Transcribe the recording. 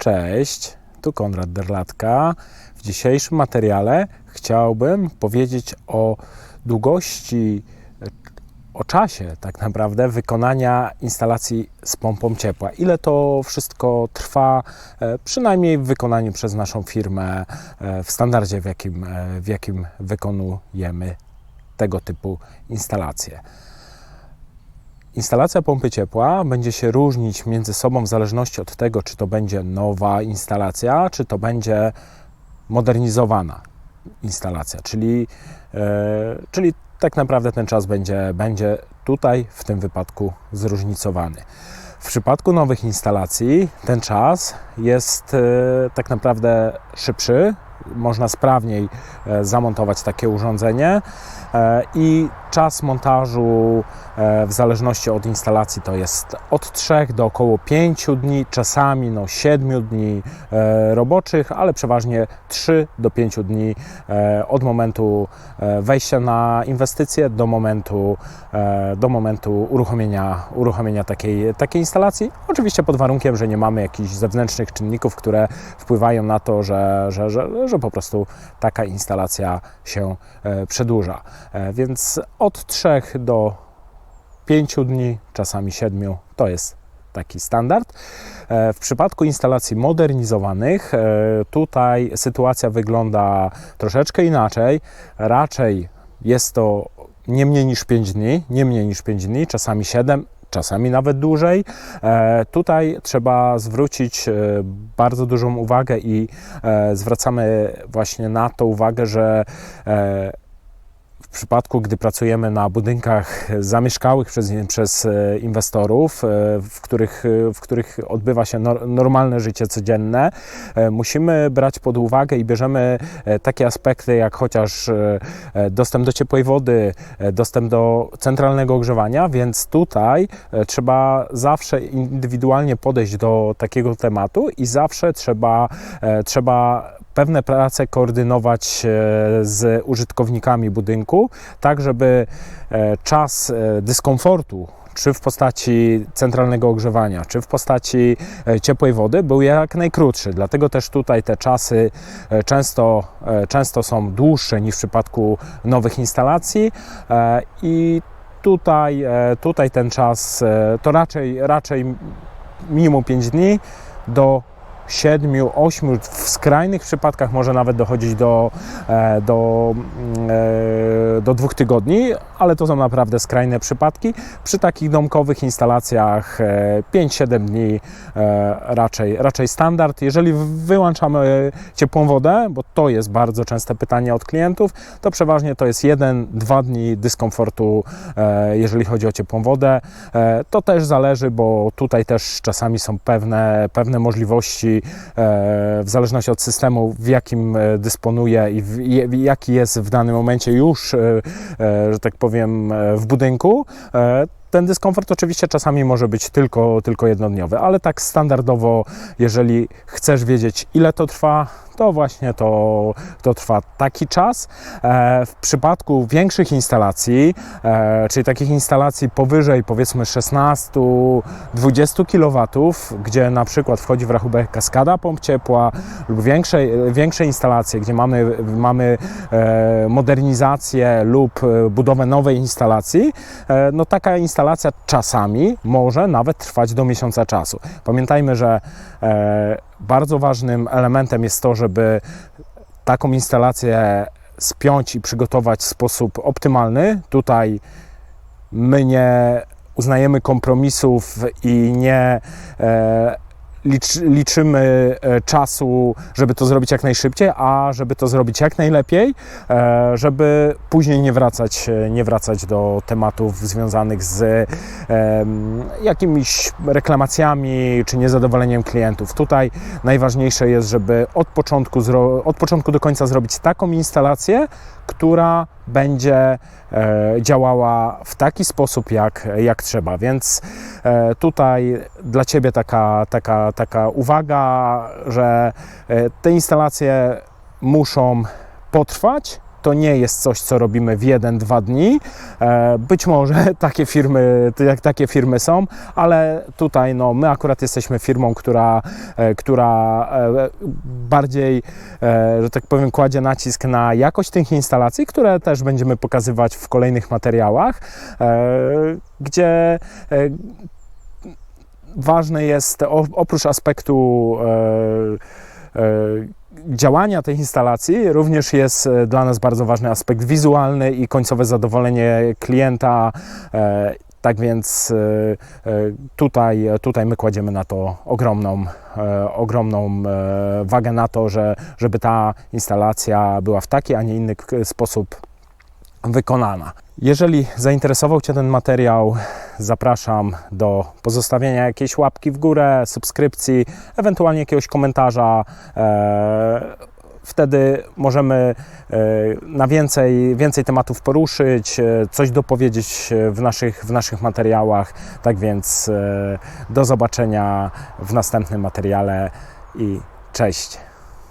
Cześć, tu Konrad Derlatka. W dzisiejszym materiale chciałbym powiedzieć o długości, o czasie tak naprawdę wykonania instalacji z pompą ciepła. Ile to wszystko trwa, e, przynajmniej w wykonaniu przez naszą firmę e, w standardzie, w jakim, e, w jakim wykonujemy tego typu instalacje. Instalacja pompy ciepła będzie się różnić między sobą w zależności od tego, czy to będzie nowa instalacja, czy to będzie modernizowana instalacja, czyli, e, czyli tak naprawdę ten czas będzie, będzie tutaj w tym wypadku zróżnicowany. W przypadku nowych instalacji ten czas jest e, tak naprawdę szybszy, można sprawniej e, zamontować takie urządzenie i czas montażu e, w zależności od instalacji to jest od 3 do około 5 dni, czasami no 7 dni roboczych, ale przeważnie 3 do 5 dni od momentu wejścia na inwestycje do momentu, do momentu uruchomienia, uruchomienia takiej, takiej instalacji. Oczywiście pod warunkiem, że nie mamy jakichś zewnętrznych czynników, które wpływają na to, że, że, że, że po prostu taka instalacja się e, przedłuża. E, więc od 3 do 5 dni, czasami 7 to jest taki standard. E, w przypadku instalacji modernizowanych, tutaj sytuacja wygląda troszeczkę inaczej. Raczej jest to nie mniej niż 5 dni, nie mniej niż 5 dni, czasami 7, czasami nawet dłużej. E, tutaj trzeba zwrócić e, bardzo dużą uwagę i e, zwracamy właśnie na to uwagę, że w przypadku, gdy pracujemy na budynkach zamieszkałych przez, przez e, inwestorów, e, w których, w których odbywa się normalne życie codzienne, e, musimy brać pod uwagę i bierzemy takie aspekty jak chociaż dostęp do ciepłej wody, dostęp do centralnego ogrzewania, więc tutaj trzeba zawsze indywidualnie podejść do takiego tematu i zawsze trzeba, trzeba pewne prace koordynować z użytkownikami budynku, tak żeby e, czas e, dyskomfortu czy w postaci centralnego ogrzewania, czy w postaci e, ciepłej wody był jak najkrótszy. Dlatego też tutaj te czasy często, często są dłuższe niż w przypadku nowych instalacji i tutaj, tutaj ten czas to raczej, raczej minimum 5 dni do 7, 8, w skrajnych przypadkach może nawet dochodzić do, e, do, mm, e, do dwóch tygodni, ale to są naprawdę skrajne przypadki. Przy takich domkowych instalacjach 5-7 e, dni raczej, raczej standard. Jeżeli wyłączamy ciepłą wodę, bo to jest bardzo częste pytanie od klientów, to przeważnie to jest 1-2 dni dyskomfortu, jeżeli chodzi o ciepłą wodę. To też zależy, bo tutaj też czasami są pewne, pewne możliwości w zależności od systemu, w jakim e, dysponuje i jaki jest w danym momencie już, e, e, że tak powiem, w budynku, ten dyskomfort oczywiście czasami może być tylko, tylko jednodniowy, ale tak standardowo, jeżeli chcesz wiedzieć, ile to trwa, to właśnie to, to trwa taki czas. E, w przypadku większych instalacji, e, czyli takich instalacji powyżej powiedzmy 16-20 kW, gdzie na przykład wchodzi w rachubek kaskada pomp ciepła lub większe, większe instalacje, gdzie mamy, mamy e, modernizację lub budowę nowej instalacji, no taka instalacja czasami może nawet trwać do miesiąca czasu. Pamiętajmy, że bardzo ważnym elementem jest to, żeby taką instalację spiąć i przygotować w sposób optymalny. Tutaj my nie uznajemy kompromisów i nie e, liczymy e, czasu, żeby to zrobić jak najszybciej, a żeby to zrobić jak najlepiej, e, żeby później nie wracać, e, nie wracać do tematów związanych z jakimiś reklamacjami czy niezadowoleniem klientów. Tutaj najważniejsze jest, żeby od początku, od początku do końca zrobić taką instalację, która będzie e, działała w taki sposób, jak, jak trzeba. Więc e, tutaj dla Ciebie taka, taka, taka uwaga, że e, te instalacje muszą potrwać to nie jest coś, co robimy w jeden, dwa dni. E, Być może takie firmy, jak takie firmy są, ale tutaj no, my akurat jesteśmy firmą, która, e, która e, bardziej, że tak powiem, kładzie nacisk na jakość tych instalacji, które też będziemy pokazywać w kolejnych materiałach, gdzie ważne jest oprócz aspektu działania tej instalacji, również jest e, dla nas bardzo ważny aspekt wizualny i końcowe zadowolenie klienta. E, tak więc e, tutaj, tutaj my kładziemy na to ogromną, ogromną wagę na to, że, żeby ta instalacja była w taki, a nie inny sposób wykonana. Jeżeli zainteresował Cię ten materiał, zapraszam do pozostawienia jakiejś łapki w górę, subskrypcji, ewentualnie jakiegoś komentarza. E, Wtedy możemy e, na więcej, więcej tematów poruszyć, e, coś dopowiedzieć w naszych, w naszych materiałach. Tak więc do zobaczenia w następnym materiale i cześć.